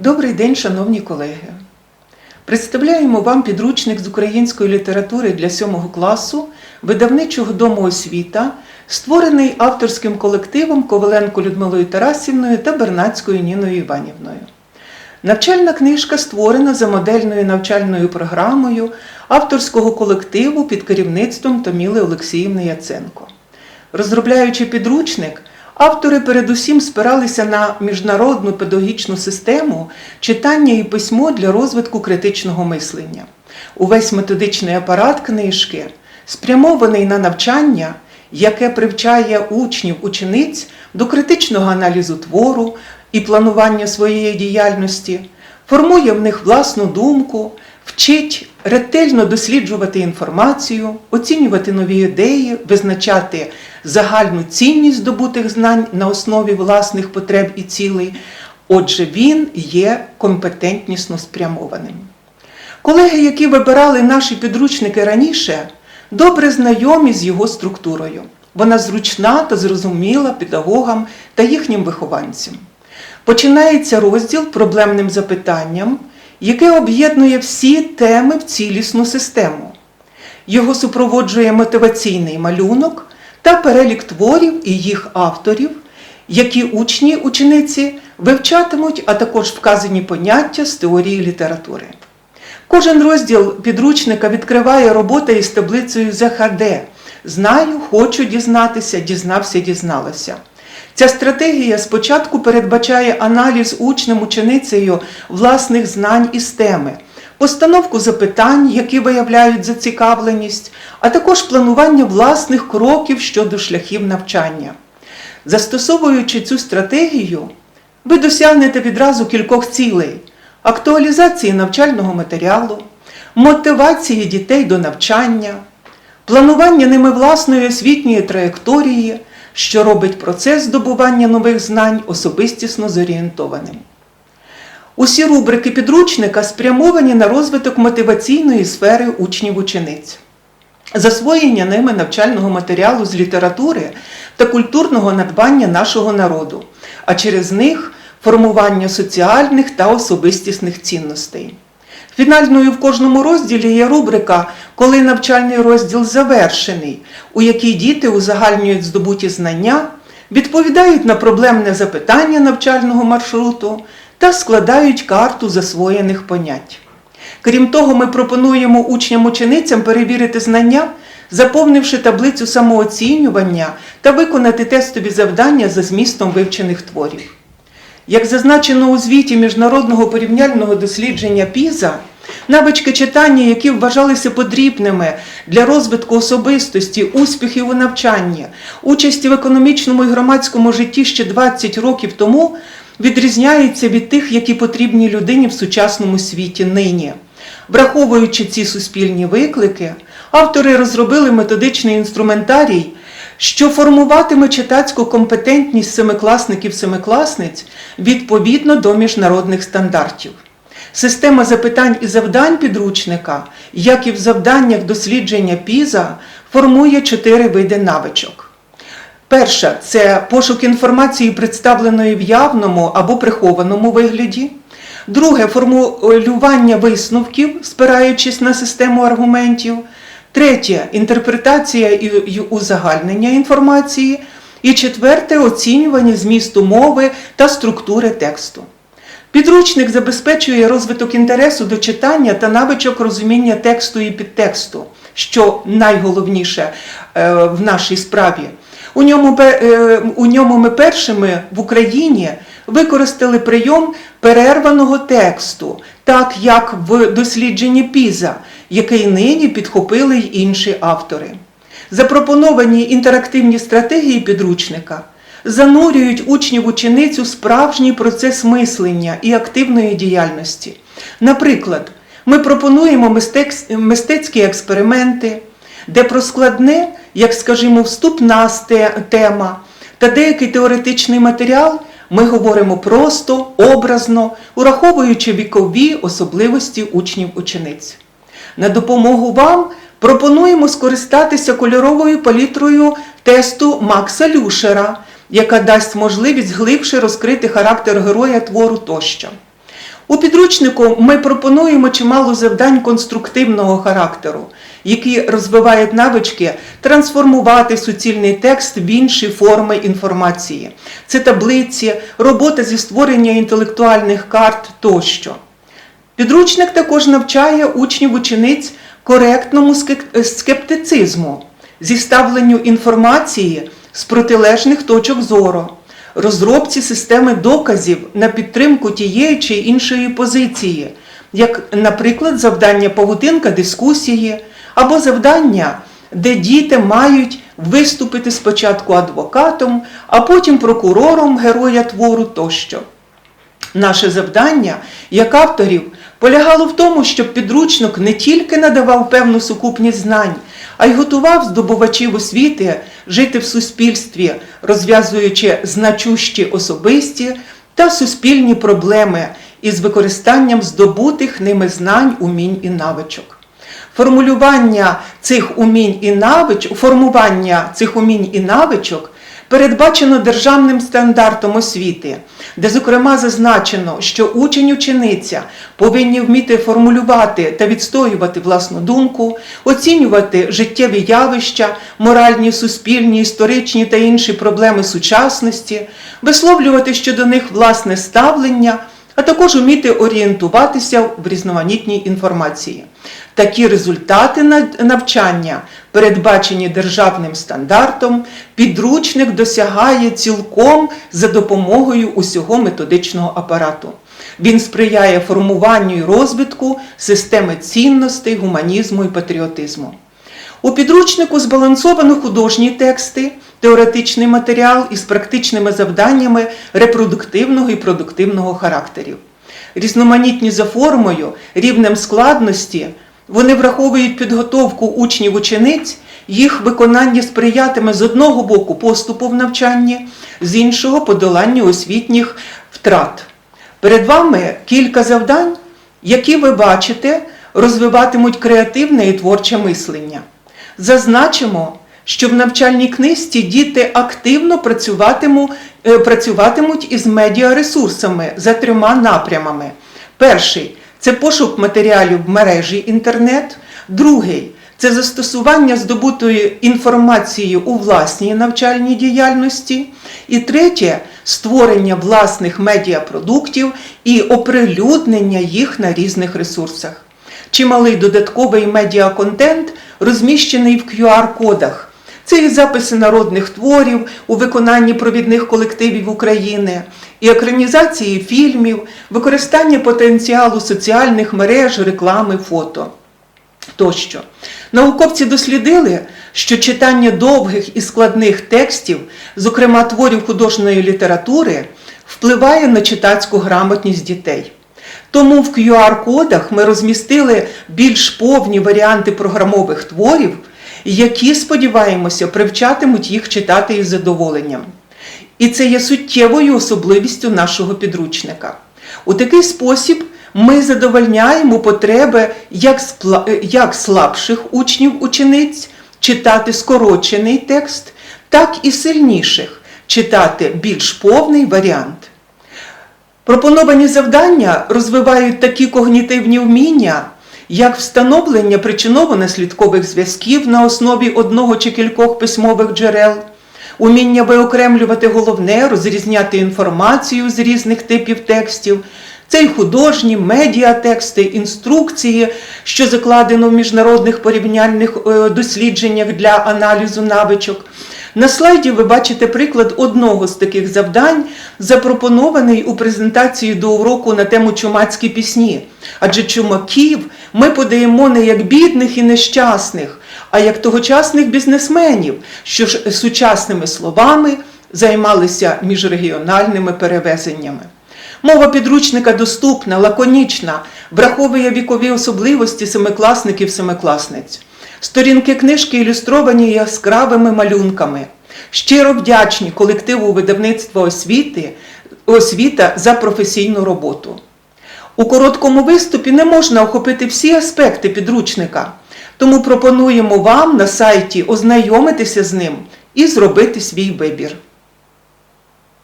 Добрий день, шановні колеги. Представляємо вам підручник з української літератури для 7 класу видавничого дому освіта, створений авторським колективом Коваленко Людмилою Тарасівною та Бернацькою Ніною Іванівною. Навчальна книжка створена за модельною навчальною програмою авторського колективу під керівництвом Томіли Олексіївни Яценко. Розробляючи підручник, автори передусім спиралися на міжнародну педагогічну систему читання і письмо для розвитку критичного мислення. Увесь методичний апарат книжки спрямований на навчання, яке привчає учнів, учениць до критичного аналізу твору і планування своєї діяльності, формує в них власну думку, вчить ретельно досліджувати інформацію, оцінювати нові ідеї, визначати загальну цінність здобутих знань на основі власних потреб і цілей. Отже, він є компетентнісно спрямованим. Колеги, які вибирали наші підручники раніше, добре знайомі з його структурою. Вона зручна та зрозуміла педагогам та їхнім вихованцям. Починається розділ проблемним запитанням, яке об'єднує всі теми в цілісну систему. Його супроводжує мотиваційний малюнок та перелік творів і їх авторів, які учні учениці вивчатимуть, а також вказані поняття з теорії літератури. Кожен розділ підручника відкриває робота із таблицею ЗХД. Знаю, хочу дізнатися, дізнався, дізналася. Ця стратегія спочатку передбачає аналіз учнем ученицею власних знань із теми, постановку запитань, які виявляють зацікавленість, а також планування власних кроків щодо шляхів навчання. Застосовуючи цю стратегію, ви досягнете відразу кількох цілей: актуалізації навчального матеріалу, мотивації дітей до навчання, планування ними власної освітньої траєкторії, що робить процес здобування нових знань особистісно зорієнтованим. Усі рубрики підручника спрямовані на розвиток мотиваційної сфери учнів-учениць, засвоєння ними навчального матеріалу з літератури та культурного надбання нашого народу, а через них формування соціальних та особистісних цінностей. Фінальною в кожному розділі є рубрика Коли навчальний розділ завершений, у якій діти узагальнюють здобуті знання, відповідають на проблемне запитання навчального маршруту та складають карту засвоєних понять. Крім того, ми пропонуємо учням-ученицям перевірити знання, заповнивши таблицю самооцінювання та виконати тестові завдання за змістом вивчених творів. Як зазначено у звіті міжнародного порівняльного дослідження ПІЗа, навички читання, які вважалися потрібними для розвитку особистості, успіхів у навчанні, участі в економічному і громадському житті ще 20 років тому, відрізняються від тих, які потрібні людині в сучасному світі нині. Враховуючи ці суспільні виклики, автори розробили методичний інструментарій, що формуватиме читацьку компетентність семикласників-семикласниць відповідно до міжнародних стандартів. Система запитань і завдань підручника, як і в завданнях дослідження ПІЗа, формує чотири види навичок. Перша це пошук інформації, представленої в явному або прихованому вигляді. Друге формулювання висновків, спираючись на систему аргументів. Третє інтерпретація і узагальнення інформації. І четверте оцінювання змісту мови та структури тексту. Підручник забезпечує розвиток інтересу до читання та навичок розуміння тексту і підтексту, що найголовніше е, в нашій справі. У ньому, е, у ньому ми першими в Україні використали прийом перерваного тексту, так як в дослідженні Піза, який нині підхопили й інші автори. Запропоновані інтерактивні стратегії підручника занурюють учнів учениць у справжній процес мислення і активної діяльності. Наприклад, ми пропонуємо мистецькі експерименти, де про складне, як скажімо, вступна тема та деякий теоретичний матеріал ми говоримо просто, образно, ураховуючи вікові особливості учнів-учениць. На допомогу вам пропонуємо скористатися кольоровою палітрою тесту Макса Люшера, яка дасть можливість глибше розкрити характер героя твору тощо. У підручнику ми пропонуємо чимало завдань конструктивного характеру, які розвивають навички трансформувати суцільний текст в інші форми інформації. Це таблиці, робота зі створення інтелектуальних карт тощо. Підручник також навчає учнів учениць коректному скеп- скептицизму, зіставленню інформації з протилежних точок зору, розробці системи доказів на підтримку тієї чи іншої позиції, як, наприклад, завдання павутинка дискусії або завдання, де діти мають виступити спочатку адвокатом, а потім прокурором героя твору тощо. Наше завдання, як авторів, полягало в тому, щоб підручник не тільки надавав певну сукупність знань, а й готував здобувачів освіти жити в суспільстві, розв'язуючи значущі особисті та суспільні проблеми із використанням здобутих ними знань, умінь і навичок. Формулювання цих умінь і навичок, формування цих умінь і навичок передбачено державним стандартом освіти, де, зокрема, зазначено, що учень учениця повинні вміти формулювати та відстоювати власну думку, оцінювати життєві явища, моральні, суспільні, історичні та інші проблеми сучасності, висловлювати щодо них власне ставлення а також вміти орієнтуватися в різноманітній інформації. Такі результати навчання, передбачені державним стандартом, підручник досягає цілком за допомогою усього методичного апарату. Він сприяє формуванню і розвитку системи цінностей, гуманізму і патріотизму. У підручнику збалансовано художні тексти, теоретичний матеріал із практичними завданнями репродуктивного і продуктивного характерів. Різноманітні за формою, рівнем складності, вони враховують підготовку учнів учениць, їх виконання сприятиме з одного боку поступу в навчанні, з іншого подоланню освітніх втрат. Перед вами кілька завдань, які ви бачите, розвиватимуть креативне і творче мислення. Зазначимо, що в навчальній книжці діти активно е, працюватимуть із медіаресурсами за трьома напрямами. Перший це пошук матеріалів в мережі інтернет. Другий це застосування здобутої інформації у власній навчальній діяльності. І третє створення власних медіапродуктів і оприлюднення їх на різних ресурсах. Чималий додатковий медіаконтент розміщений в QR-кодах. Це і записи народних творів у виконанні провідних колективів України, і екранізації фільмів, використання потенціалу соціальних мереж, реклами, фото тощо. Науковці дослідили, що читання довгих і складних текстів, зокрема творів художньої літератури, впливає на читацьку грамотність дітей. Тому в QR-кодах ми розмістили більш повні варіанти програмових творів, які, сподіваємося, привчатимуть їх читати із задоволенням. І це є суттєвою особливістю нашого підручника. У такий спосіб ми задовольняємо потреби як, як слабших учнів учениць читати скорочений текст, так і сильніших читати більш повний варіант. Пропоновані завдання розвивають такі когнітивні вміння, як встановлення причиново-наслідкових зв'язків на основі одного чи кількох письмових джерел, уміння виокремлювати головне, розрізняти інформацію з різних типів текстів, це й художні, медіатексти, інструкції, що закладено в міжнародних порівняльних е, дослідженнях для аналізу навичок. На слайді ви бачите приклад одного з таких завдань, запропонований у презентації до уроку на тему чумацькі пісні. Адже чумаків ми подаємо не як бідних і нещасних, а як тогочасних бізнесменів, що ж сучасними словами займалися міжрегіональними перевезеннями. Мова підручника доступна, лаконічна, враховує вікові особливості семикласників-семикласниць. Сторінки книжки ілюстровані яскравими малюнками. Щиро вдячні колективу видавництва освіти, освіта за професійну роботу. У короткому виступі не можна охопити всі аспекти підручника, тому пропонуємо вам на сайті ознайомитися з ним і зробити свій вибір.